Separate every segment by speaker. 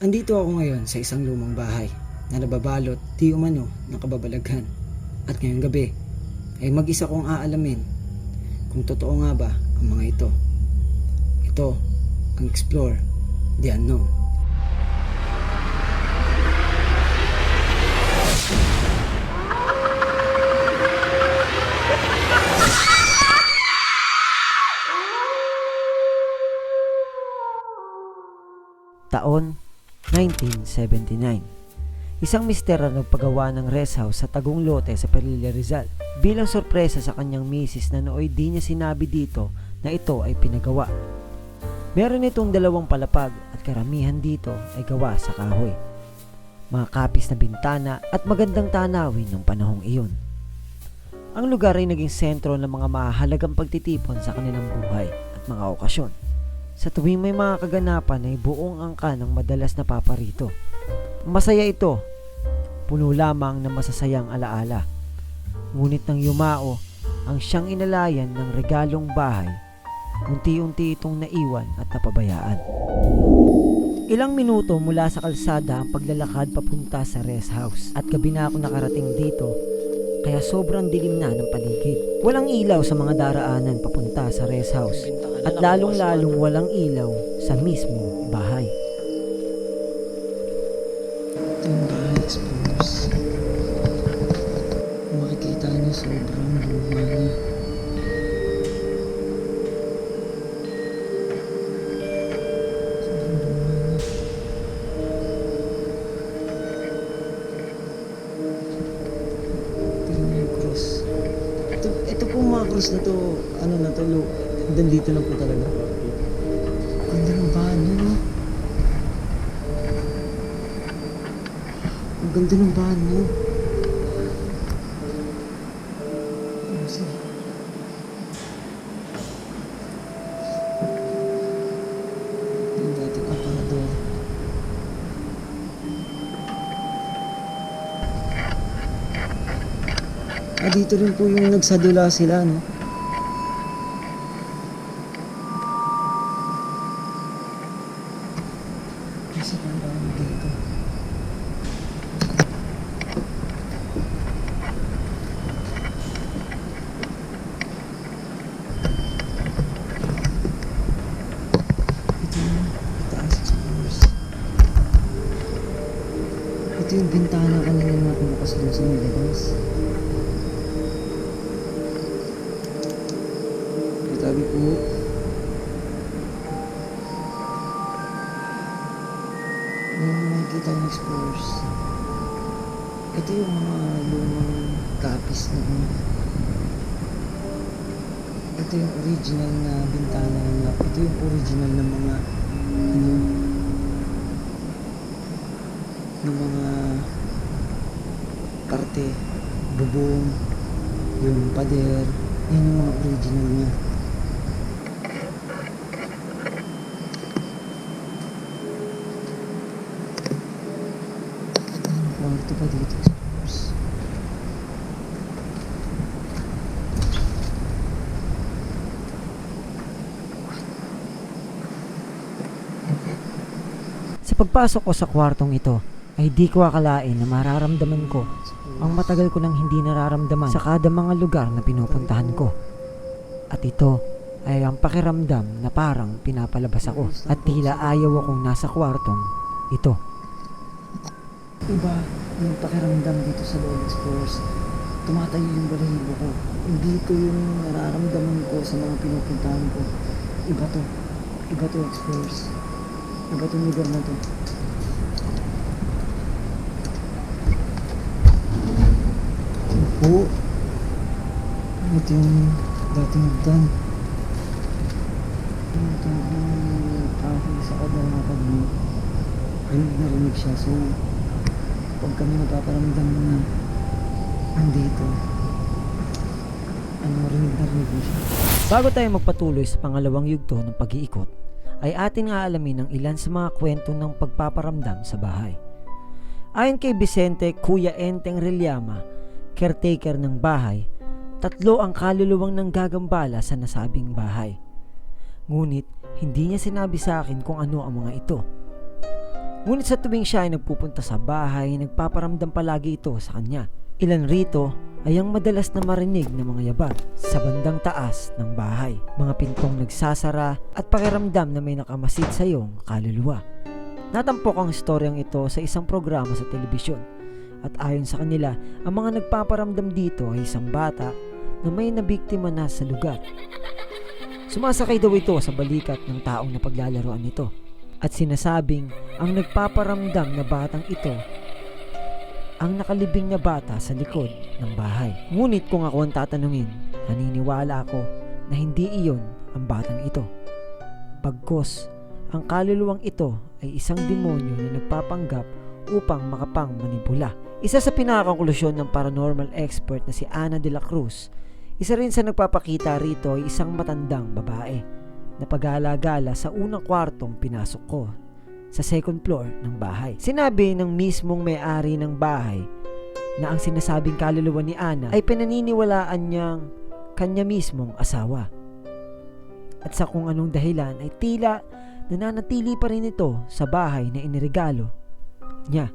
Speaker 1: Andito ako ngayon sa isang lumang bahay na nababalot di umano ng kababalaghan. At ngayong gabi ay mag-isa kong aalamin kung totoo nga ba ang mga ito. Ito ang Explore the Unknown.
Speaker 2: Taon 1979. Isang mister ang nagpagawa ng rest house sa Tagong Lote sa Perilla Rizal. Bilang sorpresa sa kanyang misis na nooy di niya sinabi dito na ito ay pinagawa. Meron itong dalawang palapag at karamihan dito ay gawa sa kahoy. Mga kapis na bintana at magandang tanawin ng panahong iyon. Ang lugar ay naging sentro ng mga mahalagang pagtitipon sa kanilang buhay at mga okasyon. Sa tuwing may mga kaganapan ay buong angka ng madalas na paparito. Masaya ito, puno lamang ng masasayang alaala. Ngunit nang yumao ang siyang inalayan ng regalong bahay, unti-unti itong naiwan at napabayaan. Ilang minuto mula sa kalsada ang paglalakad papunta sa rest house at gabi na ako nakarating dito kaya sobrang dilim na ng paligid. Walang ilaw sa mga daraanan papunta sa rest house at lalong-lalong walang ilaw sa mismo bahay.
Speaker 1: Yung bahay. Kung makikita niyo sobrang ito po mga cross na to, ano na to, lo, dito lang po talaga. Ganda ng banyo, no? Ang ganda ng banyo. Ah, dito rin po yung nagsadula sila, no? Kasi parang dito. Ito yung bintana kanina na pinukas doon sa nilabas. Itabi po. Yung makikita ng explorers. Ito yung mga lumang kapis noon. Ito yung original na bintana ng. Ito yung original na mga ano ng mga parte, bubong, yung pader, yan yung mga original niya. Dito, explorers.
Speaker 2: Sa pagpasok ko sa kwartong ito, ay di ko akalain na mararamdaman ko ang matagal ko nang hindi nararamdaman sa kada mga lugar na pinupuntahan ko. At ito ay ang pakiramdam na parang pinapalabas ako at tila ayaw akong nasa kwartong ito.
Speaker 1: Iba yung pakiramdam dito sa loob explorers. Tumatayo yung balahibo ko. Hindi ito yung nararamdaman ko sa mga pinupuntahan ko. Iba to. Iba to explorers. Iba tong lugar na to. Po. Ito yung dating hagdan. Ito yung kahoy sa kada mga pag rinig na rinig siya. So, pag kami napaparamdam na andito, ano, rinig na rinig mo siya.
Speaker 2: Bago tayo magpatuloy sa pangalawang yugto ng pag-iikot, ay atin nga alamin ang ilan sa mga kwento ng pagpaparamdam sa bahay. Ayon kay Vicente Kuya Enteng Reliama, caretaker ng bahay, tatlo ang kaluluwang nang gagambala sa nasabing bahay. Ngunit hindi niya sinabi sa akin kung ano ang mga ito. Ngunit sa tuwing siya ay nagpupunta sa bahay, nagpaparamdam palagi ito sa kanya. Ilan rito ay ang madalas na marinig ng mga yabag sa bandang taas ng bahay. Mga pintong nagsasara at pakiramdam na may nakamasid sa iyong kaluluwa. Natampok ang istoryang ito sa isang programa sa telebisyon at ayon sa kanila, ang mga nagpaparamdam dito ay isang bata na may nabiktima na sa lugar. Sumasakay daw ito sa balikat ng taong napaglalaroan nito at sinasabing ang nagpaparamdam na batang ito ang nakalibing na bata sa likod ng bahay. Ngunit kung ako ang tatanungin, naniniwala ako na hindi iyon ang batang ito. Pagkos, ang kaluluwang ito ay isang demonyo na nagpapanggap upang makapang manipula. Isa sa pinakakonklusyon ng paranormal expert na si Ana de la Cruz, isa rin sa nagpapakita rito ay isang matandang babae na pag-alagala sa unang kwartong pinasok ko sa second floor ng bahay. Sinabi ng mismong may-ari ng bahay na ang sinasabing kaluluwa ni Ana ay pinaniniwalaan niyang kanya mismong asawa. At sa kung anong dahilan ay tila nananatili pa rin ito sa bahay na iniregalo niya.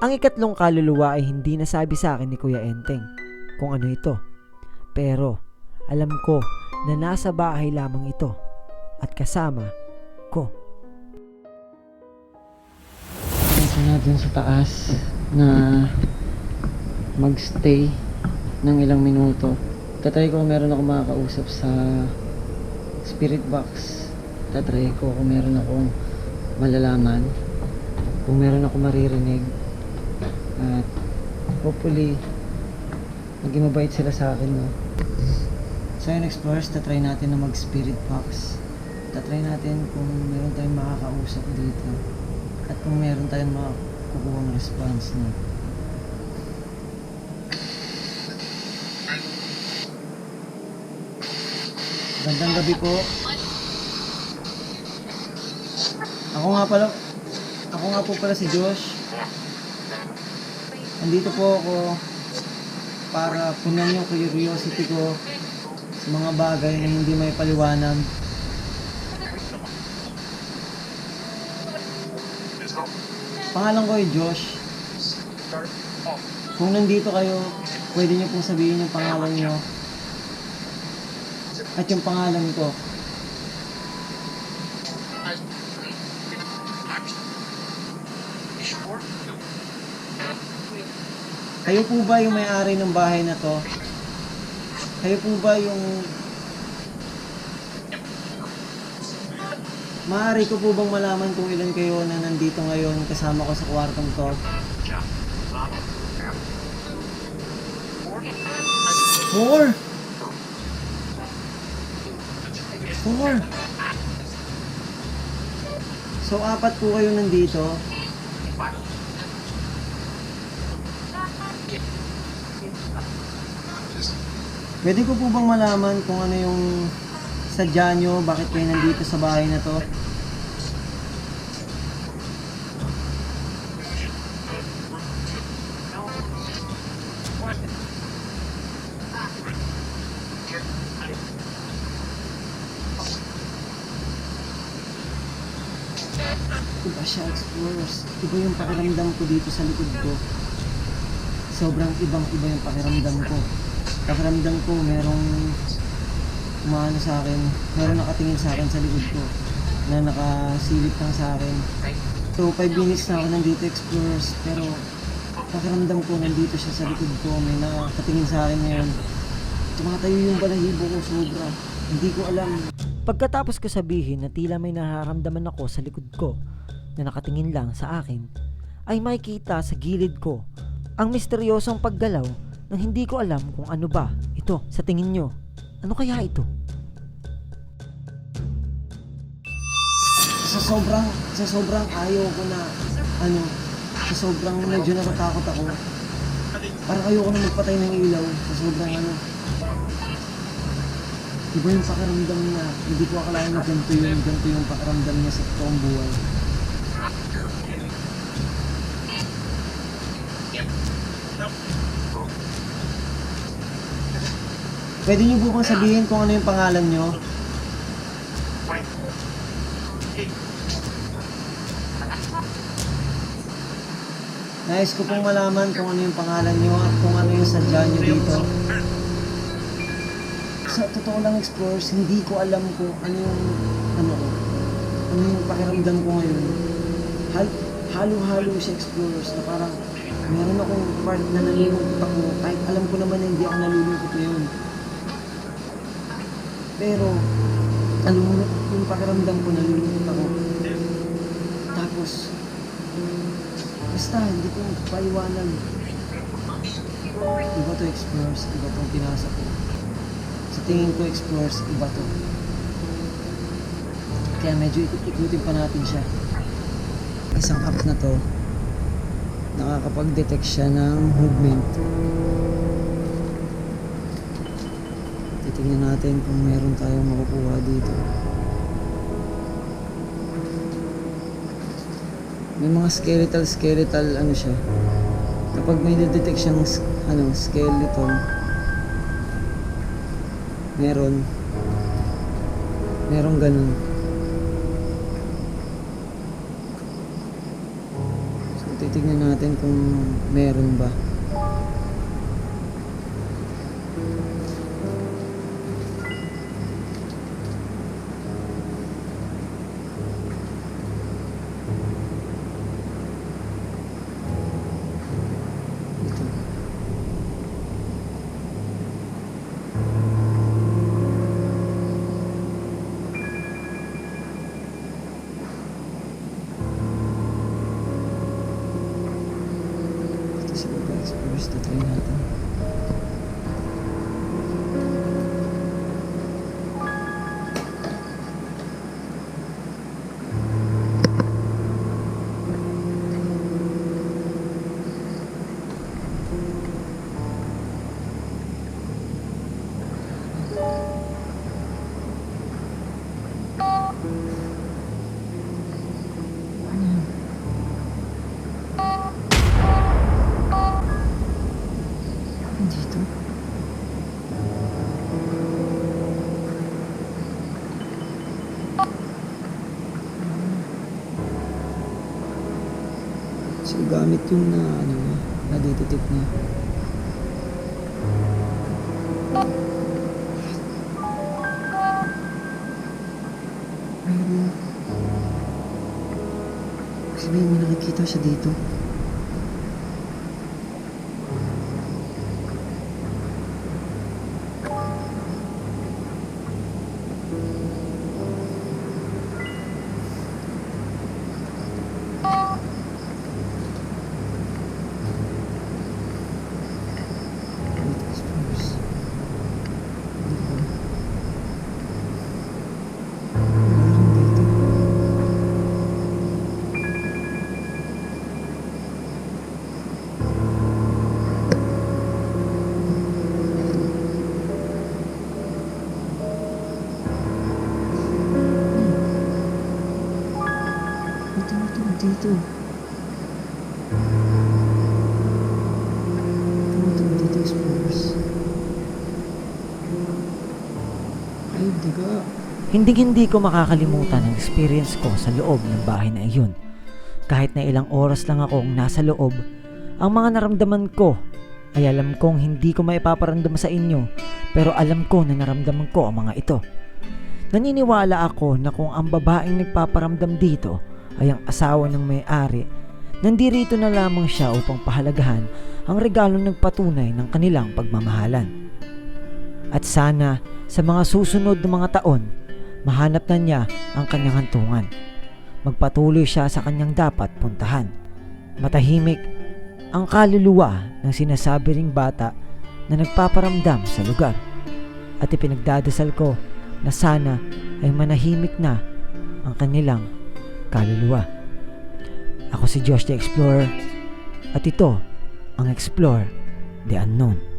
Speaker 2: Ang ikatlong kaluluwa ay hindi nasabi sa akin ni Kuya Enteng kung ano ito. Pero alam ko na nasa bahay lamang ito at kasama ko.
Speaker 1: Ito natin sa taas na magstay ng ilang minuto. Tatry ko kung meron ako makakausap sa spirit box. Tatry ko kung meron akong malalaman. Kung meron ako maririnig. At hopefully, maging mabait sila sa akin. No? So yun, explorers, tatry natin na mag-spirit box. Tatry natin kung meron tayong makakausap dito. At kung meron tayong makukuha response na. Gandang gabi po. Ako nga pala, ako nga po pala si Josh. Nandito po ako para punan yung curiosity ko sa mga bagay na hindi may paliwanag. Pangalan ko ay Josh. Kung nandito kayo, pwede niyo pong sabihin yung pangalan niyo. At yung pangalan ko. Kayo po ba yung may-ari ng bahay na to? Kayo po ba yung... Maaari ko po bang malaman kung ilan kayo na nandito ngayon kasama ko sa kwartong to? Four! Four! So, apat po kayo nandito. Pwede ko po bang malaman kung ano yung sadya nyo, bakit kayo nandito sa bahay na to? Iba siya, explorers. Iba yung pakiramdam ko dito sa likod ko. Sobrang ibang iba yung pakiramdam ko. Pakiramdam ko merong umaano sa akin, meron nakatingin sa akin sa likod ko na nakasilip lang sa akin. So, 5 minutes na ako nandito, explorers, pero pakiramdam ko nandito siya sa likod ko, may nakatingin sa akin ngayon. Tumatayo yung balahibo ko sobra. Hindi ko alam.
Speaker 2: Pagkatapos ko sabihin na tila may nararamdaman ako sa likod ko na nakatingin lang sa akin, ay makikita sa gilid ko ang misteryosong paggalaw nang hindi ko alam kung ano ba ito sa tingin nyo. Ano kaya ito?
Speaker 1: Sobrang sa sobrang ayaw ko na ano sa sobrang medyo natatakot ako. Parang ayoko na magpatay ng ilaw sa sobrang ano. Iba yung pakiramdam niya. Hindi ko akalain na ganito yung ganito yung pakiramdam niya sa toong buhay. Pwede niyo po bang sabihin kung ano yung pangalan niyo? Nais ko pong malaman kung ano yung pangalan nyo at kung ano yung sadya nyo dito. Sa totoo lang, Explorers, hindi ko alam kung ano yung, ano ano yung pakiramdam ko ngayon. Hal, halo-halo siya, Explorers, na parang meron akong part na nalulungkot ako kahit alam ko naman na hindi ako nalulungkot ngayon. Pero, alam mo, yung pakiramdam ko nalulungkot ako. Tapos, basta hindi ko paiwanan. Iba to Explorers, iba tong pinasa ko. Sa tingin ko Explorers, iba to. Kaya medyo ikot-ikutin pa natin siya. Isang app na to, nakakapag-detect siya ng movement. Titingnan natin kung meron tayong makukuha dito. May mga skeletal skeletal ano siya. Kapag may detect siyang ano skeleton meron meron ganun. So titignan natin kung meron ba. So gamit yung na ano niya, na detect niya. Kasi may nakikita siya dito. Dito. Ito, ito, dito, explorers. Ay, diga.
Speaker 2: Hinding-hindi ko makakalimutan ang experience ko sa loob ng bahay na iyon. Kahit na ilang oras lang akong nasa loob, ang mga naramdaman ko ay alam kong hindi ko maipaparamdam sa inyo pero alam ko na naramdaman ko ang mga ito. Naniniwala ako na kung ang babaeng nagpaparamdam dito ay ang asawa ng may-ari, nandirito na lamang siya upang pahalagahan ang regalong nagpatunay ng kanilang pagmamahalan. At sana sa mga susunod na mga taon, mahanap na niya ang kanyang hantungan. Magpatuloy siya sa kanyang dapat puntahan. Matahimik ang kaluluwa ng sinasabi ring bata na nagpaparamdam sa lugar. At ipinagdadasal ko na sana ay manahimik na ang kanilang kaluluwa. Ako si Josh the Explorer at ito ang Explore the Unknown.